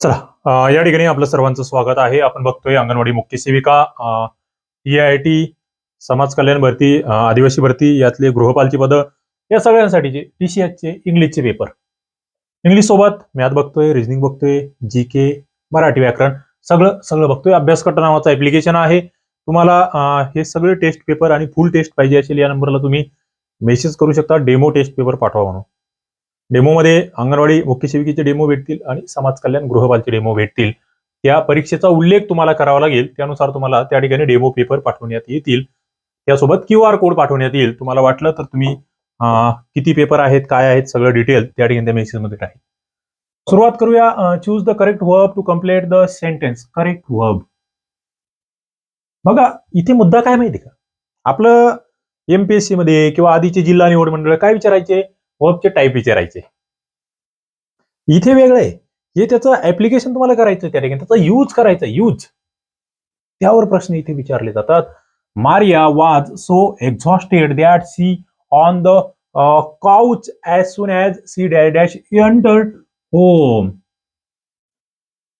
चला या ठिकाणी आपलं सर्वांचं स्वागत आहे. आपण बघतोय अंगणवाडी मुख्य सेविका ई आय टी समाज कल्याण भरती आदिवासी भरती यातले गृहपालची पदं या सगळ्यांसाठीचे टीसीएचचे इंग्लिशचे पेपर इंग्लिश सोबत मॅथ बघतोय रिजनिंग बघतोय जी के मराठी व्याकरण सगळं सगळं बघतोय. अभ्यासकट नावाचं ऍप्लिकेशन आहे. तुम्हाला हे सगळे टेस्ट पेपर आणि फुल टेस्ट पाहिजे असेल या नंबरला तुम्ही मेसेज करू शकता डेमो टेस्ट पेपर पाठवा म्हणून. डेमोमध्ये अंगणवाडी मुख्य सेविकेचे डेमो भेटतील आणि समाज कल्याण गृहपालचे डेमो भेटतील. त्या परीक्षेचा उल्लेख तुम्हाला करावा लागेल. त्यानुसार तुम्हाला त्या ठिकाणी डेमो पेपर पाठवण्यात येतील. त्यासोबत क्यू आर कोड पाठवण्यात येईल. तुम्हाला वाटलं तर तुम्ही किती पेपर आहेत काय आहेत सगळं डिटेल त्या ठिकाणी त्या मेसेजमध्ये राहील. सुरुवात करूया choose the correct verb to complete the sentence correct verb बघा इथे मुद्दा काय माहिती का? आपलं एमपीएससी मध्ये किंवा आधीचे जिल्हा निवड मंडळ काय विचारायचे? वर्बचे टाईप विचारायचे. इथे वेगळे हे त्याचं ऍप्लिकेशन तुम्हाला करायचं त्या ठिकाणी त्याचा यूज करायचा यूज त्यावर प्रश्न इथे विचारले जातात. Maria was so exhausted that she on the couch as soon as she dash dash enter home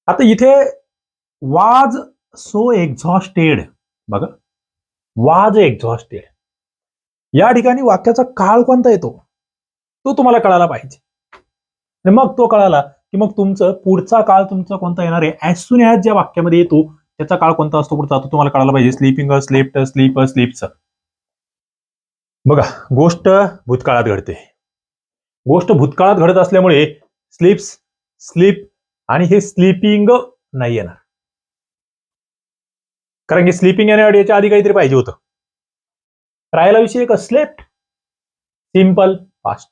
आता इथे वाज सो एक्झॉस्टेड बघा. वाज एक्झॉस्टेड या ठिकाणी वाक्याचा काळ कोणता येतो? तो तुम्हाला कळायला पाहिजे. आणि मग तो कळाला की मग तुमचं पुढचा काळ तुमचा कोणता येणार आहे? ॲज सुन ॲज ज्या वाक्यामध्ये येतो त्याचा काळ कोणता असतो पुढचा? तो तुम्हाला कळायला पाहिजे. स्लीपिंग स्लेप्ट स्लीप स्लीपचं बघा गोष्ट भूतकाळात घडते. गोष्ट भूतकाळात घडत असल्यामुळे स्लीप्स स्लीप आणि हे स्लीपिंग नाही येणार. कारण की स्लीपिंग येण्यासाठी याच्या आधी काहीतरी पाहिजे होतं. ट्रायला विषय एक slept simple fast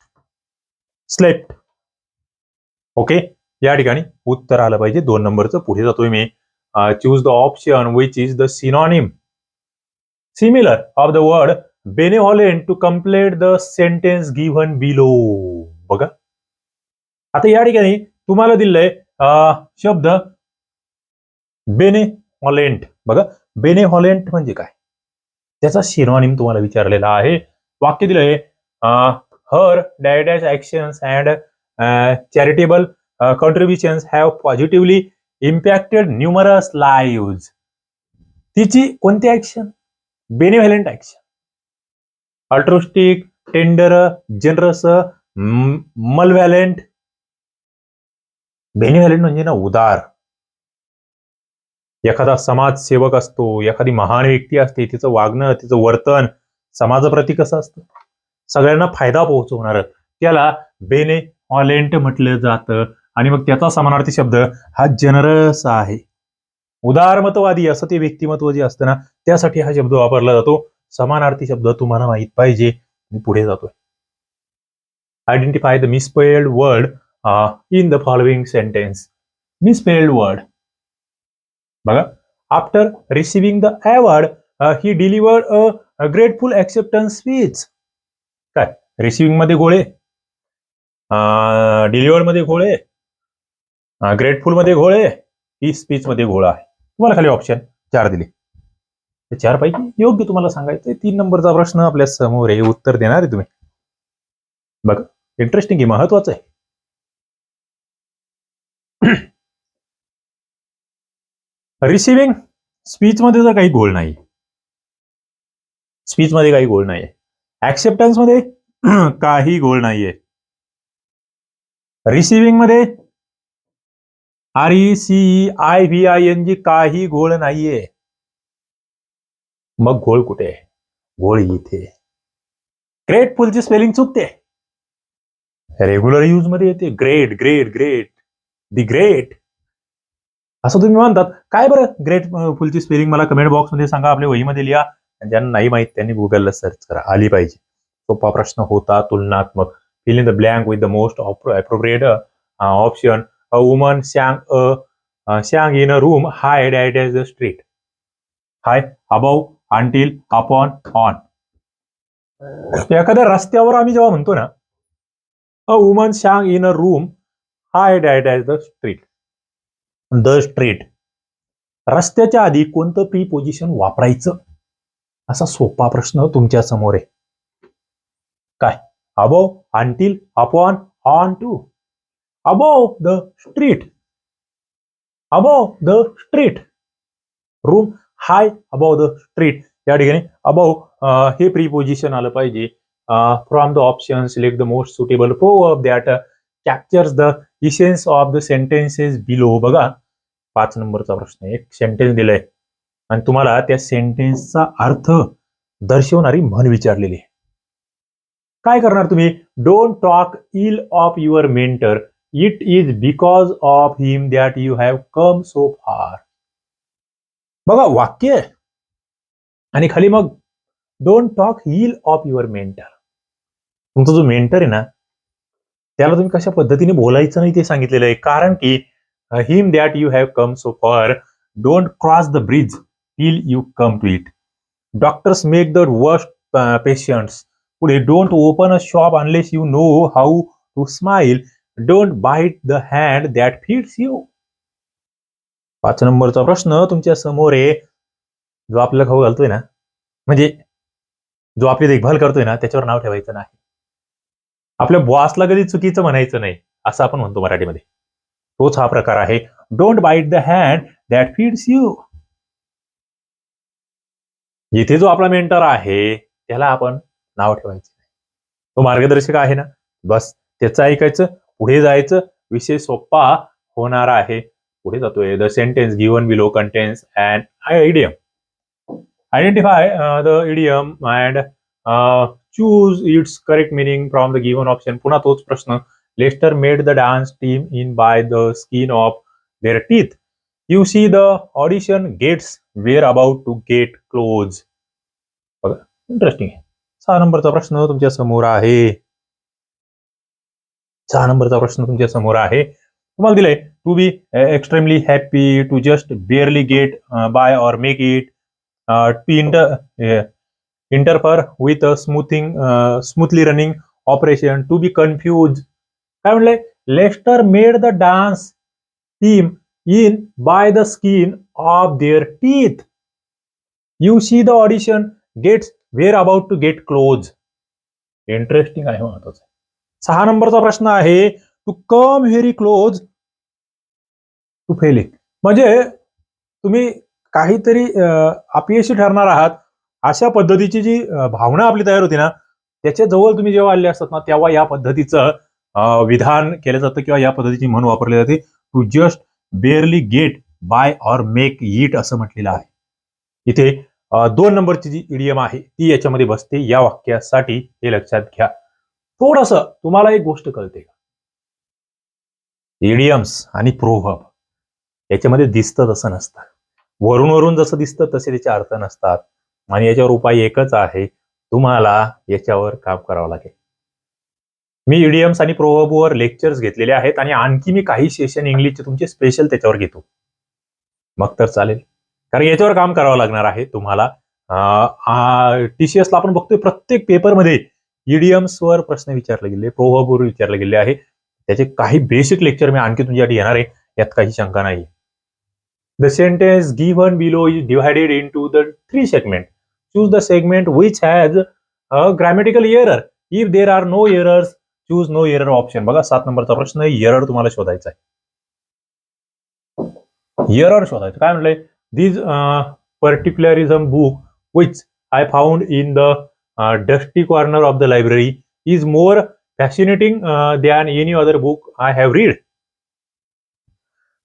slept okay या ठिकाणी उत्तर आलं पाहिजे. दोन नंबरचं पुढे जातोय मी. Choose the option which is the synonym similar of the word benevolent to complete the sentence given below बघा. आता या ठिकाणी तुम्हाला दिलंय uh, शब्द बेनेहॉलेंट बघा. बेनेहॉलेंट म्हणजे काय? त्याचा सिनॉनिम तुम्हाला विचारलेला आहे. वाक्य दिलंय uh, her and uh, and charitable uh, contributions have positively impacted numerous lives. तिची कोणती action benevolent action altruistic tender generous malevolent benevolent म्हणजे ना उदार. एखादा समाजसेवक असतो एखादी महान व्यक्ती असते तिचं वागणं तिचं वर्तन समाजाप्रती कसं असतं? सगळ्यांना फायदा पोहोचवणार. त्याला बेने ऑलेंट म्हटलं जातं. आणि मग त्याचा समानार्थी शब्द हा जनरस आहे. उदारमतवादी असं ते व्यक्तिमत्व जे असतं ना त्यासाठी हा शब्द वापरला जातो. समानार्थी शब्द तुम्हाला माहीत पाहिजे. मी पुढे जातोय. Identify the misspelled word in the following sentence misspelled word बघा. After receiving the award he delivered a grateful acceptance speech काय? रिसिव्हिंगमध्ये गोळे? डिलिव्हरमध्ये घोळे ग्रेटफुलमध्ये घोळे ही स्पीच मध्ये घोळा आहे. तुम्हाला खाली ऑप्शन चार दिले. ते चार पैकी योग्य तुम्हाला सांगायचं तीन नंबरचा प्रश्न आपल्यासमोर आहे उत्तर देणार आहे तुम्ही. बघा इंटरेस्टिंग आहे महत्वाचं आहे. रिसिव्हिंग स्पीच मध्ये तर काही गोळ नाही. स्पीच मध्ये काही गोळ नाहीये ऍक्सेप्टन्समध्ये काही गोळ नाहीये. रिसिव्हिंगमध्ये R E C I V I N G काही गोळ नाहीये. मग गोळ कुठे आहे? घोळ इथे. ग्रेटफुलची स्पेलिंग चुकते. रेग्युलर यूजमध्ये येते. Great great great the great असं तुम्ही म्हणतात. काय बरं? ग्रेट फुलची स्पेलिंग मला कमेंट बॉक्समध्ये सांगा. आपल्या वहीमध्ये लिहा. ज्यांना नाही माहीत त्यांनी गुगलला सर्च करा. आली पाहिजे. सोपा प्रश्न होता तुलनात्मक. Fill in the blank with the most appropriate option a woman sang a sang in a room high that is the street high above until upon on एखाद्या रस्त्यावर आम्ही जेव्हा म्हणतो ना a woman sang in a room high that is the street the street रस्त्याच्या आधी कोणतं pre position वापरायचं? असा सोपा प्रश्न तुमच्यासमोर आहे. काय? Above until upon on to above the street above the street room high above the street या ठिकाणी अबाव हे प्रीपोजिशन आलं पाहिजे. From the option select the most suitable proverb that captures the essence of the sentences below बघा पाच नंबरचा प्रश्न एक सेंटेन्स दिलंय. आणि तुम्हाला त्या सेंटेन्सचा अर्थ दर्शवणारी म्हण विचारलेली आहे. काय करणार तुम्ही? Don't talk ill of your mentor it is because of him that you have come so far बघा वाक्य आहे. आणि खाली मग don't talk ill of your mentor तुमचा जो मेंटर आहे ना त्याला तुम्ही कशा पद्धतीने बोलायचं नाही ते सांगितलेलं आहे. कारण की him that you have come so for don't cross the bridge till you come to it doctors make the worst patients पुढे don't open a shop unless you know how to smile don't bite the hand that feeds you पाच नंबरचा प्रश्न तुमच्यासमोर आहे. जो आपल्याला खाऊ घालतोय ना म्हणजे जो आपली देखभाल करतोय ना त्याच्यावर नाव ठेवायचं नाही. आपल्या बॉसला कधी चुकीचं म्हणायचं नाही असं आपण म्हणतो मराठीमध्ये. तोच हा प्रकार आहे. Don't bite the hand that feeds you इथे जो आपला मेंटर आहे त्याला आपण नाव ठेवायचं नाही. तो मार्गदर्शक आहे ना? बस त्याचं ऐकायचं पुढे जायचं विषय सोपा होणार आहे. पुढे जातोय. The sentence given below contains and idiom identify the idiom and choose its correct meaning from the given option पुन्हा तोच प्रश्न. Lester made the dance team in by the skin of their teeth you see the audition gates were about to get close बघा interesting आहे सहा नंबरचा प्रश्न तुमच्यासमोर आहे सहा नंबरचा प्रश्न तुमच्यासमोर आहे तुम्हाला दिलंय to be extremely happy to just barely get by or make it to inter interfere with smoothing smoothly running operation to be confuse काय म्हणलंय Lester made the dance team in by the skin of their teeth. You see the audition gates were about to get close interesting आहे हो महत्वाचं सहा नंबरचा प्रश्न आहे to come very close to failing म्हणजे तुम्ही काहीतरी अपयशी ठरणार आहात. अशा पद्धतीची जी भावना आपली तयार होती ना त्याच्याजवळ तुम्ही जेव्हा आले असतात ना तेव्हा या पद्धतीचं विधान केलं जातं किंवा या पद्धतीची म्हण वापरली जाते. To just barely get by or make it असं म्हटलेलं आहे. इथे दोन नंबरची जी इडियम आहे ती याच्यामध्ये बसते. या वाक्यासाठी हे लक्षात घ्या. थोडस तुम्हाला एक गोष्ट कळते का? इडियम्स आणि प्रोव्हब याच्यामध्ये दिसतं तसं नसतं. वरून वरून जसं दिसतं तसे त्याचे अर्थ नसतात. आणि याच्यावर उपाय एकच आहे. तुम्हाला याच्यावर काम करावं लागेल. मी इडियम्स आणि प्रोव्हबवर लेक्चर्स घेतलेले आहेत आणि आणखी मी काही सेशन इंग्लिशचे तुमचे स्पेशल त्याच्यावर घेतो. मग तर चालेल. कारण याच्यावर काम करावं लागणार आहे तुम्हाला. टी सी एसला आपण बघतोय प्रत्येक पेपरमध्ये ईडीएम्सवर प्रश्न विचारले गेले प्रोव्हबवर विचारले गेले आहे. त्याचे काही बेसिक लेक्चर मी आणखी तुमच्यासाठी येणार आहे. यात काही शंका नाही. The sentence given below is divided into the three segment choose the segment which has a grammatical error if there are no errors choose no error option बघा सात नंबरचा प्रश्न एरर तुम्हाला शोधायचा आहे. एरर शोधायचं. काय म्हणलंय this particularism book which I found in the dusty corner of the library is more fascinating than any other book I have read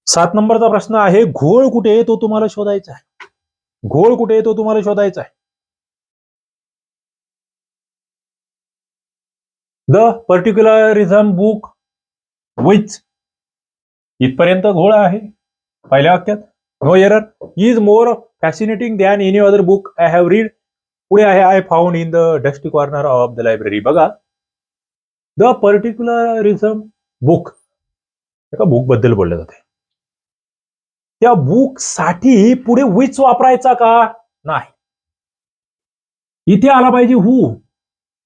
सात नंबरचा प्रश्न आहे घोळ कुठे आहे तो तुम्हाला शोधायचा आहे? घोळ कुठे आहे तो तुम्हाला शोधायचा आहे? द पर्टिक्युलरिझम बुक विच इथपर्यंत घोळ आहे? पहिल्या वाक्यात no error is more fascinating than any other book I have read पुढे आहे I found in the dusty corner of the library बघा. द पर्टिक्युलरिझम बुक एका बुकबद्दल बोलले जाते त्या बुकसाठी पुढे विच वापरायचा का? नाही. इथे आला पाहिजे who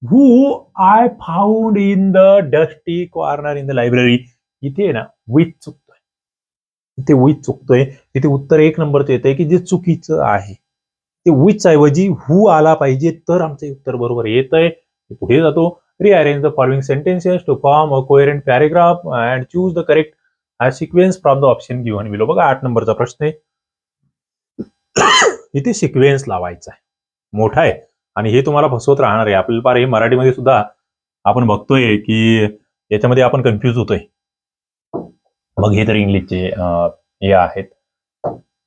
who I found in the dusty corner in the library इथे आहे ना वीज चुकतोय. इथे वीज चुकतोय. इथे उत्तर एक नंबरचं येतंय की जे चुकीचं आहे. ते विच ऐवजी हु आला पाहिजे तर आमचं उत्तर बरोबर येत आहे पुढे जातो. Rearrange the following sentences to form a coherent paragraph and choose the correct sequence from the option given below बघा आठ नंबरचा प्रश्न आहे. इथे सिक्वेन्स लावायचा आहे. मोठा आहे. आणि हे तुम्हाला फसवत राहणार आहे. आपल्याला पार हे मराठीमध्ये सुद्धा आपण बघतोय की याच्यामध्ये आपण कन्फ्यूज होतोय. मग हे तर इंग्लिशचे हे आहेत.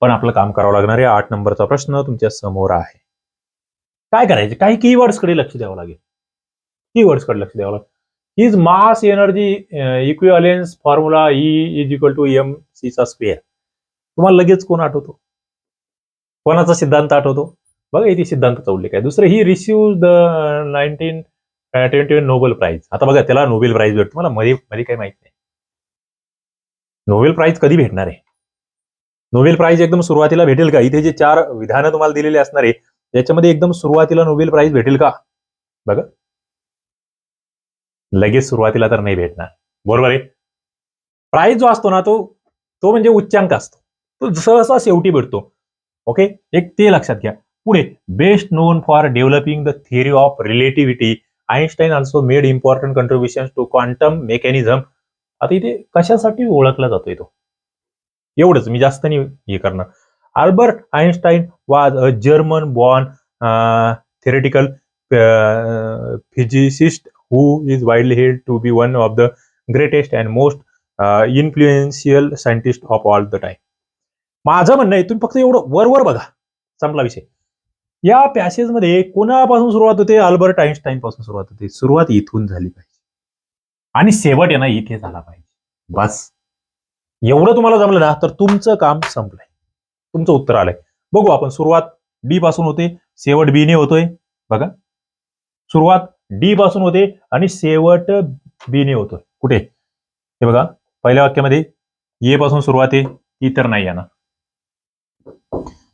पण आपलं काम करावं लागणार आहे. आठ नंबरचा प्रश्न तुमच्यासमोर आहे. काय करायचे? काही कीवर्ड्सकडे लक्ष द्यावं लागेल. कीवर्ड्सकडे लक्ष द्यावं लागेल. His mass energy equivalence formula E is equal to M सीचा स्क्वेअर तुम्हाला लगेच कोण आठवतो? कोणाचा सिद्धांत आठवतो? बघा इथे सिद्धांताचा उल्लेख आहे दुसरं he receive the nineteen twenty Nobel prize आता बघा त्याला नोबेल प्राईज भेटतो. मला मध्ये मध्ये काही माहीत नाही. नोबेल प्राईज कधी भेटणार आहे? नोबेल प्राईज एकदम सुरुवातीला भेटेल का? इथे जे चार विधानं तुम्हाला दिलेले असणार आहे त्याच्यामध्ये एकदम सुरुवातीला नोबेल प्राईज भेटेल का? बघा. लगेच सुरुवातीला तर नाही भेटणार. बरोबर आहे? प्राईज जो असतो ना तो तो म्हणजे उच्चांक असतो. तो सहसा शेवटी भेटतो. ओके एक ते लक्षात घ्या. पुढे best known for developing the theory of relativity Einstein also made important contribution to quantum mechanism आता इथे कशासाठी ओळखला जातोय तो? एवढंच मी जास्त नाही हे करणार. Albert Einstein was a German born theoretical physicist who is widely held to be one of the greatest and most influential scientist of all the time माझं म्हणणं आहे तुम्ही फक्त एवढं वरवर बघा. संपला विषय. या पॅसेजमध्ये कोणापासून सुरुवात होते? अल्बर्ट आईन्स्टाईन पासून सुरुवात होते. सुरुवात इथून झाली पाहिजे. आणि शेवट आहे ना इथे झाला पाहिजे. बस. एवढं तुम्हाला जमलं ना तर तुमचं काम संपलंय. तुमचं उत्तर आलंय. बघू आपण सुरुवात डी पासून होते शेवट बी ने होतोय. बघा. सुरुवात डी पासून होते आणि शेवट बी ने होतोय. कुठे? हे बघा पहिल्या वाक्यामध्ये ए पासून सुरुवात आहे ती तर नाही येणार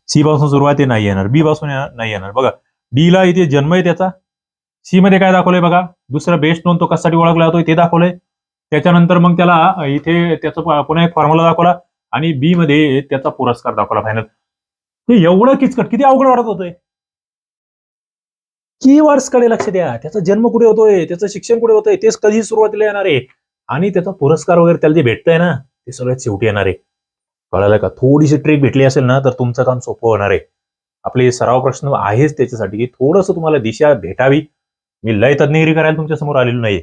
सी पासून सुरुवात आहे नाही येणार. बी पासून नाही येणार. बघा डी ला इथे जन्म आहे त्याचा. सी मध्ये काय दाखवलंय बघा? दुसरा बेस्ट नोंद तो कशासाठी ओळखला जातोय ते दाखवलंय. त्याच्यानंतर मग त्याला इथे त्याचा पुन्हा एक फॉर्म्युला दाखवला आणि बी मध्ये त्याचा पुरस्कार दाखवला फायनल हे एवढं किचकट किती अवघड वाटत होतंय. कीवर्ड्सकडे लक्ष द्या. त्याचा जन्म कुठे होतोय? त्याचं शिक्षण कुठे होतंय? तेच कधी सुरुवातीला येणार आहे. आणि त्याचा पुरस्कार वगैरे त्याला जे भेटतंय ना ते सगळ्यात शेवटी येणार आहे. कळालं का? थोडीशी ट्रिक भेटली असेल ना तर तुमचं काम सोपं होणार आहे. आपले सराव प्रश्न आहेच त्याच्यासाठी की थोडंसं तुम्हाला दिशा भेटावी. मी लय तज्ञगिरी करायला तुमच्यासमोर आलेलो नाहीये.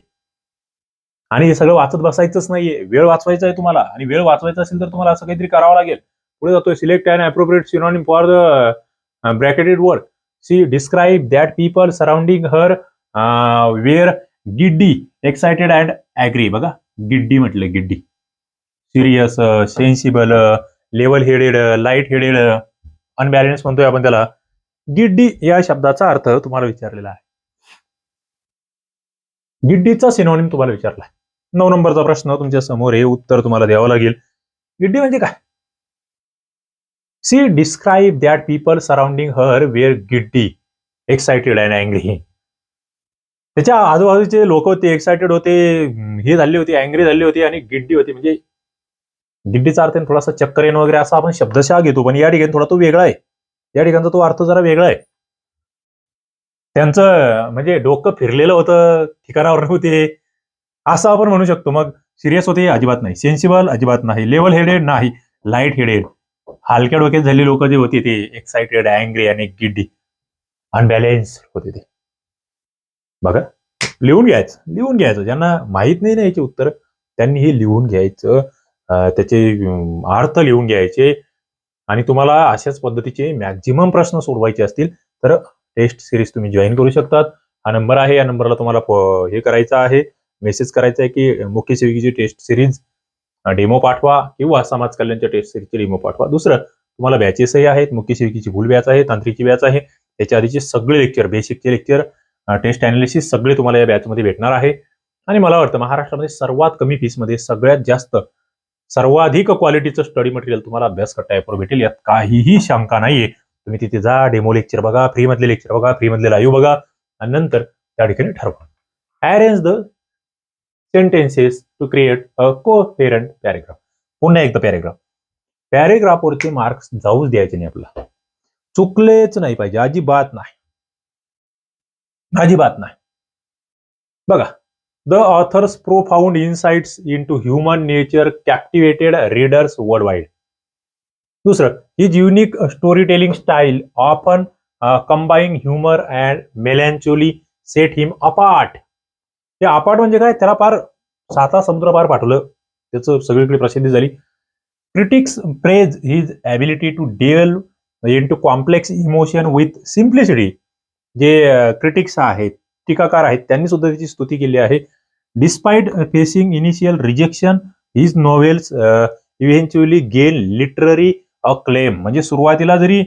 आणि हे सगळं वाचत बसायचंच नाहीये. वेळ वाचवायचा आहे तुम्हाला. आणि वेळ वाचवायचा असेल तर तुम्हाला असं काहीतरी करावं लागेल. पुढे जातोय. Select and appropriate synonym for the bracketed work she describe that people surrounding her were giddy excited and agree बघा गिड्डी म्हटलं giddy serious sensible level headed light headed unbalance म्हणतोय आपण त्याला. गिड्डी या शब्दाचा अर्थ तुम्हाला विचारलेला आहे. गिड्डीचा सिनोनिम तुम्हाला विचारला नऊ नंबरचा प्रश्न तुमच्यासमोर हे उत्तर तुम्हाला द्यावं लागेल. गिड्डी म्हणजे काय? She describe that people surrounding her were giddy. Excited and angry त्याच्या आजूबाजूचे लोक होते एक्सायटेड होते हे झाले होते अँग्री झाले होते आणि गिड्डी होती. म्हणजे गिड्डीचा अर्थ थोडासा चक्कर येणं वगैरे असा आपण शब्दशः घेतो पण या ठिकाणी थोडा तो वेगळा आहे. या ठिकाणचा तो अर्थ जरा वेगळा आहे. त्यांचं म्हणजे डोकं फिरलेलं होतं ठिकाणावर होते. असं आपण म्हणू शकतो. मग सिरियस होते अजिबात नाही. सेन्सिबल अजिबात नाही. लेवल हेडेड नाही. लाइट हेडेड हलक्या डोक्यात झालेली लोक जे होते ते एक्साइटेड अँग्री आणि गिड्डी अनबॅलेन्स होते ते. बघा. लिहून घ्यायचं. लिहून घ्यायचं. ज्यांना माहीत नाही ना याची उत्तर त्यांनी हे लिहून घ्यायचं. त्याचे अर्थ लिहून घ्यायचे आणि तुम्हाला अशाच पद्धतीचे मॅक्झिमम प्रश्न सोडवायचे असतील तर टेस्ट सिरीज तुम्ही जॉईन करू शकतात. हा नंबर आहे या नंबरला तुम्हाला हे करायचं आहे. मेसेज करायचा आहे की मुख्य सेविकेची टेस्ट सिरीज डेमो पाठवा किंवा समाज कल्याणच्या टेस्ट सिरीजचे डेमो पाठवा. दुसरं तुम्हाला बॅचेसही आहेत मुख्य सेविकेची भूल बॅच आहे तांत्रिकची बॅच आहे. त्याच्या आधीचे सगळे लेक्चर बेसिकचे लेक्चर टेस्ट अनालिसिस सगळे तुम्हाला या बॅचमध्ये भेटणार आहे. आणि मला वाटतं महाराष्ट्रामध्ये सर्वात कमी फीसमध्ये सगळ्यात जास्त सर्वाधिक क्वालिटीचं स्टडी मटेरियल तुम्हाला अभ्यास करता ॲपवर भेटेल. यात काहीही शंका नाहीये. तुम्ही तिथे जा डेमो लेक्चर बघा फ्री मधले लेक्चर बघा फ्री मधले लाईव्ह बघा. आणि नंतर त्या ठिकाणी ठरवा. Arrange the sentences to create a coherent paragraph पुन्हा एकदा पॅरेग्राफ पॅरेग्राफवरचे मार्क्स जाऊच द्यायचे नाही आपला चुकलेच नाही पाहिजे. अजिबात नाही. अजिबात नाही. बघा. The author's profound insights into human nature captivated readers worldwide दुसरं his unique storytelling style often combine humour and melancholy set him apart हे अपार्ट म्हणजे काय? त्याला पार साता समुद्र पार पाठवलं. त्याचं सगळीकडे प्रसिद्धी झाली. Critics praise his ability to delve into complex emotion with simplicity जे uh, क्रिटिक्स आहेत टीकाकार आहेत. त्यांनी सुद्धा त्याची स्तुती केली आहे. Despite facing initial rejection his novels eventually gain literary claim म्हणजे सुरुवातीला जरी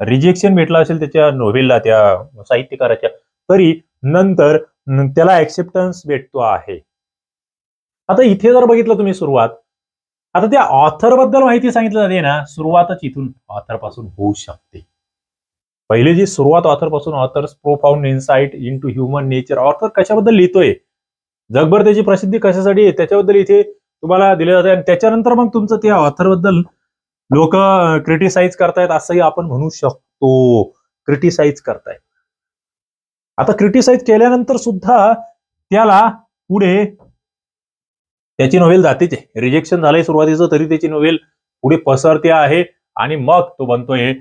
रिजेक्शन भेटलं असेल त्याच्या नोव्हेलला त्या साहित्यकाराच्या तरी नंतर त्याला ऍक्सेप्टन्स भेटतो आहे. आता इथे जर बघितलं तुम्ही सुरुवात आता त्या ऑथरबद्दल माहिती सांगितलं जाते ना सुरुवातच इथून ऑथरपासून होऊ शकते. पहिली जी सुरुवात ऑथरपासून author's profound insight into human nature author कशाबद्दल लिहितोय? जगभर त्याची प्रसिद्धी कशासाठी आहे? त्याच्याबद्दल इथे तुम्हाला दिले जाते आणि त्याच्यानंतर मग तुमचं त्या ऑथरबद्दल लोक क्रिटिसाइज करतायत असंही आपण म्हणू शकतो. क्रिटिसाइज करतायत. आता क्रिटिसाइज केल्यानंतर सुद्धा त्याला पुढे त्याची नोवेल जातेच. रिजेक्शन झालंय सुरुवातीचं तरी त्याची नोवेल पुढे पसरते आहे. आणि मग तो बनतोय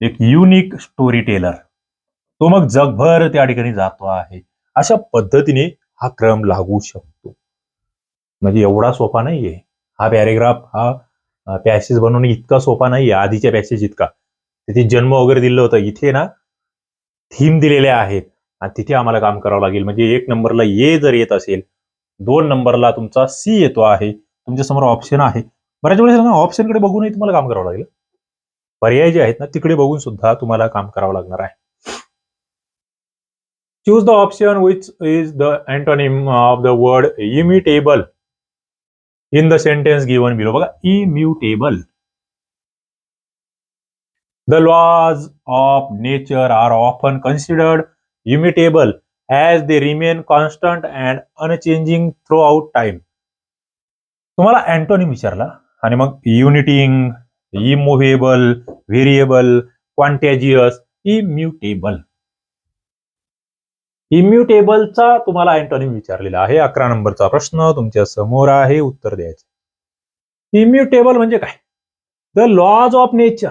एक युनिक स्टोरी टेलर तो मग जगभर त्या ठिकाणी जातो आहे. अशा पद्धतीने हा क्रम लागू शकतो. म्हणजे एवढा सोपा नाहीये. हा पॅरेग्राफ हा पॅसेज बनवणे इतका सोपा नाहीये. आधीच्या पॅसेज इतका. तिथे जन्म वगैरे दिलं होतं. इथे ना थीम दिलेल्या आहेत. आणि तिथे आम्हाला काम करावं लागेल. म्हणजे एक नंबरला ये जर येत असेल दोन नंबरला तुमचा सी येतो आहे. तुमच्यासमोर ऑप्शन आहे. बऱ्याच वेळेस ऑप्शनकडे बघूनही तुम्हाला काम करावं लागेल. पर्याय जे आहेत ना तिकडे बघून सुद्धा तुम्हाला काम करावं लागणार आहे. Choose the option which is the antonym of the word immutable in the sentence given below बघा immutable the laws of nature are often considered immutable as they remain constant and unchanging throughout time तुम्हाला antonym विचारला आणि मग युनिटिंग इमोव्हेबल variable क्वांटॅजियस immutable इम्युटेबलचा तुम्हाला antonym विचारलेला आहे. अकरा नंबरचा प्रश्न तुमच्यासमोर आहे. उत्तर द्यायचं. इम्युटेबल म्हणजे काय? द लॉज ऑफ नेचर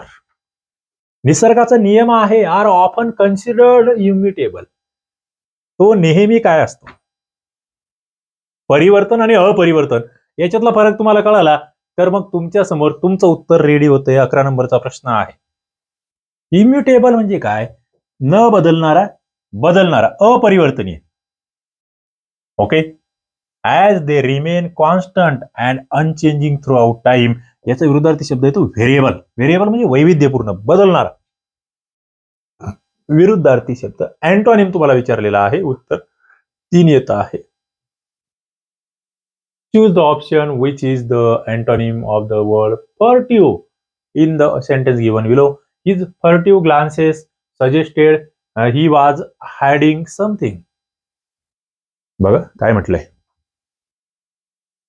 निसर्गाचा नियम आहे. आर ऑफन कन्सिडर्ड इम्युटेबल तो नेहमी काय असतो? परिवर्तन आणि अपरिवर्तन. याच्यातला फरक तुम्हाला कळाला? तर मग तुमच्यासमोर तुमचं उत्तर रेडी होतंय अकरा नंबरचा प्रश्न आहे. इम्युटेबल म्हणजे काय? न बदलणारा बदलणारा अपरिवर्तनीय. Okay as they remain constant and unchanging throughout time याचा विरुद्धार्थी शब्द येतो व्हेरिएबल व्हेरिएबल म्हणजे वैविध्यपूर्ण बदलणारा. विरुद्धार्थी शब्द. अँटोनिम तुम्हाला विचारलेला आहे उत्तर तीन येत आहे. choose the option which is the antonym of the word furtive in the sentence given below his furtive glances suggested he was hiding something बघा काय म्हटलंय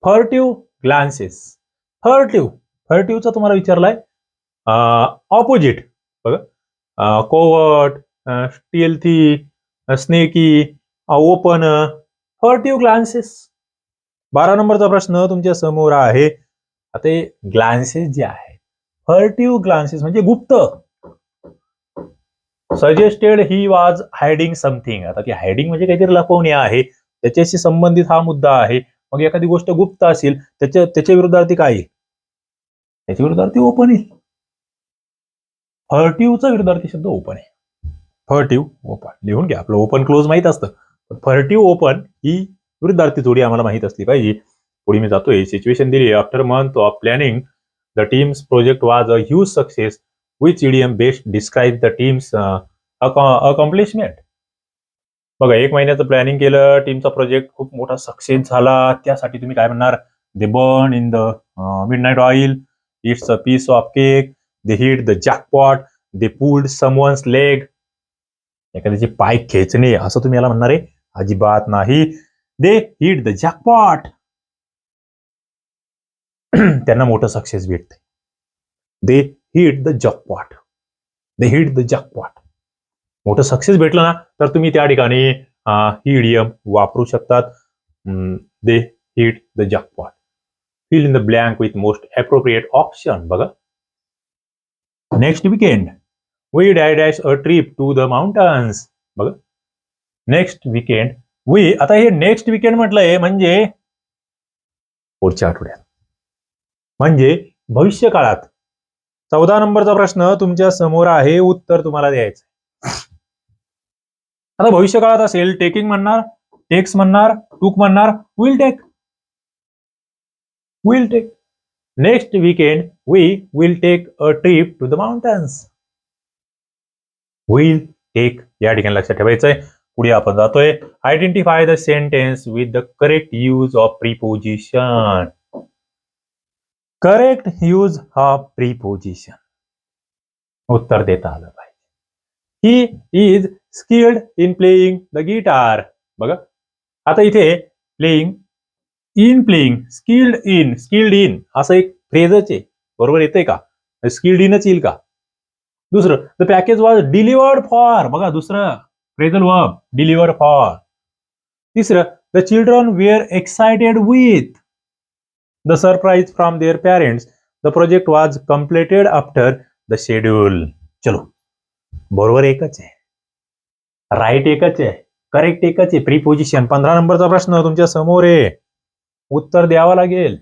फर्टिव्ह ग्लान्सेस फर्टिव्ह फर्टिव्हचा तुम्हाला विचारलाय ऑपोजिट बघा covert stealthy sneaky open furtive glances बारा नंबरचा प्रश्न तुमच्यासमोर आहे. आता ग्लान्सेस जे आहे फर्टिव्ह ग्लान्सेस म्हणजे गुप्त. Suggested he was hiding something आता ती हायडिंग म्हणजे काहीतरी लपवणे आहे. त्याच्याशी संबंधित हा मुद्दा आहे. मग एखादी गोष्ट गुप्त असेल त्याच्या त्याच्या विरुद्धार्थी काय आहे? त्याच्या विरुद्धार्थी ओपन आहे. फर्टिव्हचा विरुद्धार्थी शब्द ओपन आहे. फर्टिव्ह ओपन लिहून घ्या. आपलं ओपन क्लोज माहीत असतं. फर्टिव्ह ओपन ही विरुद्धार्थी जोडी आम्हाला माहीत असली पाहिजे. पुढे मी जातोय. सिच्युएशन दिली. After month of planning the team's project was a huge success which idiom best describe the team's accomplishment बघा एक महिन्याचं प्लॅनिंग केलं. टीमचा प्रोजेक्ट खूप मोठा सक्सेस झाला. त्यासाठी तुम्ही काय म्हणणार? They burn in the midnight oil it's a piece of cake they hit the jackpot they pulled someone's leg एखाद्याचे पाय खेचणे असं तुम्ही याला म्हणणार आहे? अजिबात नाही. दे हिट द जॅकपॉट त्यांना मोठं सक्सेस भेटते they hit the jackpot they hit the jackpot मोठं सक्सेस भेटलं ना तर तुम्ही त्या ठिकाणी ही इडियम वापरू शकतात. They hit the jackpot fill in the blank with most appropriate option बघा. Next weekend we dash a trip to the mountains बघा. नेक्स्ट वीकेंड वी आता हे नेक्स्ट विकेंड म्हटलंय म्हणजे पुढच्या आठवड्यात. म्हणजे भविष्य काळात चौदा नंबरचा प्रश्न तुमच्यासमोर आहे उत्तर तुम्हाला द्यायचं आता भविष्य काळात असेल टेकिंग म्हणणार टेक्स म्हणणार टूक म्हणणार will take will take next weekend we will take a trip to the mountains will take या ठिकाणी लक्षात ठेवायचं आहे पुढे आपण जातोय. Identify the sentence with the correct use of preposition correct use of preposition उत्तर देता आलं पाहिजे. He is skilled in playing the guitar बघा. आता इथे playing in playing skilled in skilled in असं एक फ्रेजच आहे. बरोबर येतंय का? स्किल्ड इनच येईल का? दुसरं the package was delivered for बघा दुसरं. फ्रेजल वर्ब डिलिव्हर फॉर तिसरं the children were excited with the surprise from their parents the project was completed after the schedule चलो बरोबर एकच आहे. राईट एकच आहे. करेक्ट एकच आहे. प्रीपोजिशन पंधरा नंबरचा प्रश्न तुमच्यासमोर आहे. उत्तर द्यावं लागेल.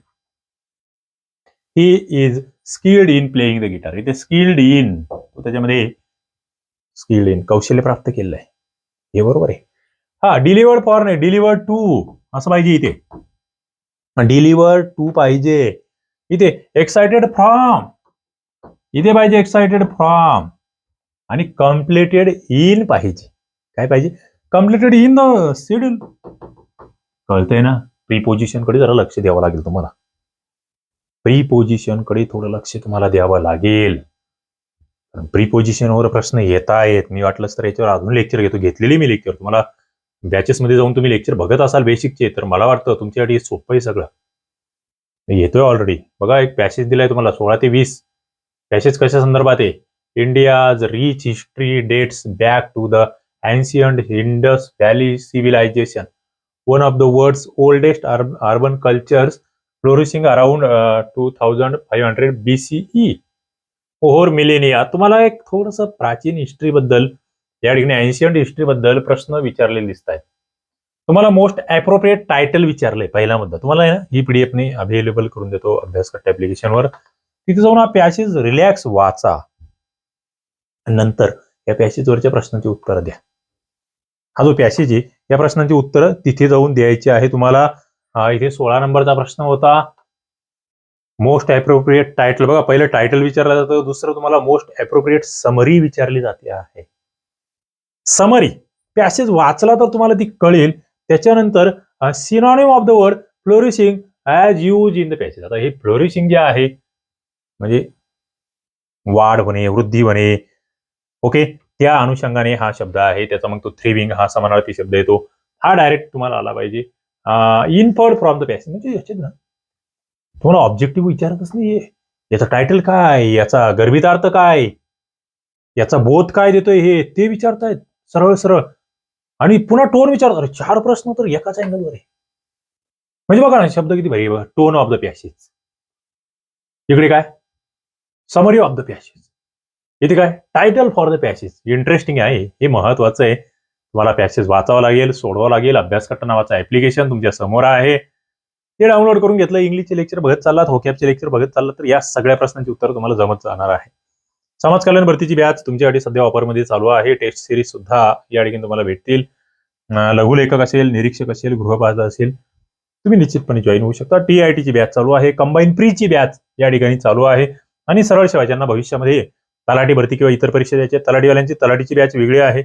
He is skilled in playing the guitar इथे स्किल्ड इन त्याच्यामध्ये स्किल्ड इन कौशल्य प्राप्त केलेलं आहे हे बरोबर आहे. हा डिलिव्हर्ड फॉर नाही डिलिव्हर्ड टू असं पाहिजे इथे. डिलिव्हर टू पाहिजे. इथे एक्सायटेड फ्रॉम इथे पाहिजे एक्सायटेड फ्रॉम आणि कम्प्लिटेड इन पाहिजे. काय पाहिजे? कम्प्लिटेड इन द शेड्यूल कळतंय ना? प्रीपोजिशनकडे जरा लक्ष द्यावं लागेल तुम्हाला. प्रीपोजिशनकडे थोडं लक्ष तुम्हाला द्यावं लागेल. प्रीपोजिशनवर प्रश्न येता आहेत मी वाटलंच तर याच्यावर अजून लेक्चर घेतो. घेतलेली मी लेक्चर तुम्हाला बॅचेस मध्ये जाऊन तुम्ही लेक्चर बघत असाल बेसिकचे तर मला वाटतं तुमच्यासाठी सोपं आहे सगळं. मी येतोय ऑलरेडी बघा एक पॅसेज दिलाय तुम्हाला सोळा ते वीस. पॅसेज कशा संदर्भात आहे? India's rich history dates back to the ancient Indus valley civilization one of the world's oldest urban cultures flourishing around two thousand five hundred B C E over millennia. तुम्हाला एक थोडस प्राचीन हिस्ट्री बद्दल या ठिकाणी एन्शियंट हिस्ट्री बद्दल प्रश्न विचारलेले दिसत आहेत तुम्हाला मोस्ट अप्रोप्रिएट टायटल विचारले पहिला मुद्दा. तुम्हाला आहे ही पीडीएफ ने अवेलेबल करून देतो अभ्यासकट कट्टा ऍप्लिकेशनवर तिथे जाऊन हा पॅसेज रिलॅक्स वाचा. नंतर या पॅसेजवरच्या प्रश्नांची उत्तरं द्या. हा जो पॅसेज आहे या प्रश्नांची उत्तरं तिथे जाऊन द्यायची आहे. तुम्हाला इथे सोळा नंबरचा प्रश्न होता. मोस्ट अप्रोप्रिएट टायटल बघा पहिलं टायटल विचारलं जातं दुसरं तुम्हाला मोस्ट अप्रोप्रिएट समरी विचारली जाते आहे. समरी पॅसेज वाचला तर तुम्हाला ती कळेल. त्याच्यानंतर synonym of the word flourishing as used in the passage आता हे फ्लोरिशिंग जे आहे म्हणजे वाढ होणे वृद्धी होणे ओके त्या अनुषंगाने हा शब्द आहे. त्याचा मग तो थ्रिविंग हा समानार्थी शब्द येतो हा डायरेक्ट तुम्हाला आला पाहिजे. इनफर्ड फ्रॉम द पॅसेज म्हणजे याच्यात ना तुम्हाला ऑब्जेक्टिव्ह विचारतच नाहीये. याचं टायटल काय? याचा गर्भितार्थ काय? याचा बोध काय देतोय हे? ते विचारतायत. सरळ सरळ. आणि पुन्हा टोन विचारतो अरे चार प्रश्न तर एकाच अँगलवर आहे. म्हणजे बघा ना शब्द किती भारी बघा. टोन ऑफ द पॅसेज इकडे काय? समरी ऑफ द पॅसेज इथे काय? Title for the passage interesting आहे. हे महत्वाचं आहे. तुम्हाला पॅसेज वाचावं लागेल सोडवावं लागेल. अभ्यास करता नावाचं ऍप्लिकेशन तुमच्यासमोर आहे. ते डाउनलोड करून घेतलं इंग्लिशचे लेक्चर बघत चाललात होकॅपचे लेक्चर बघत चाललात तर या सगळ्या प्रश्नांची उत्तर तुम्हाला जमत जाणार आहे. समाज कल्याण भरतीची बॅच तुमच्यासाठी सध्या ऑफरमध्ये चालू आहे. टेस्ट सिरीज सुद्धा या ठिकाणी तुम्हाला भेटतील. लघुलेखक असेल निरीक्षक असेल गृहपाठ असेल तुम्ही निश्चितपणे जॉईन होऊ शकता. टी आय टीची बॅच चालू आहे. कंबाईन प्रीची बॅच या ठिकाणी चालू आहे. आणि सरळ सेवा ज्यांना भविष्यामध्ये तलाठी भरती किंवा इतर परीक्षा द्यायची तलाठीवाल्यांची तलाठीची बॅच वेगळी आहे.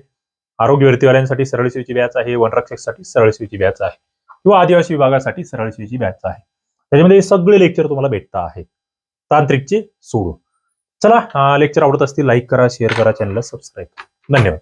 आरोग्य भरतीवाल्यांसाठी सरळ सेवेची बॅच आहे. वनरक्षकसाठी सरळ सेवेची बॅच आहे. किंवा आदिवासी विभागासाठी सरळ शिवीची बॅच आहे. त्याच्यामध्ये सगळे लेक्चर तुम्हाला भेटता आहे तांत्रिकचे सोडून. चला लेक्चर आवडत असतील लाईक करा शेअर करा चॅनलला सबस्क्राईब धन्यवाद.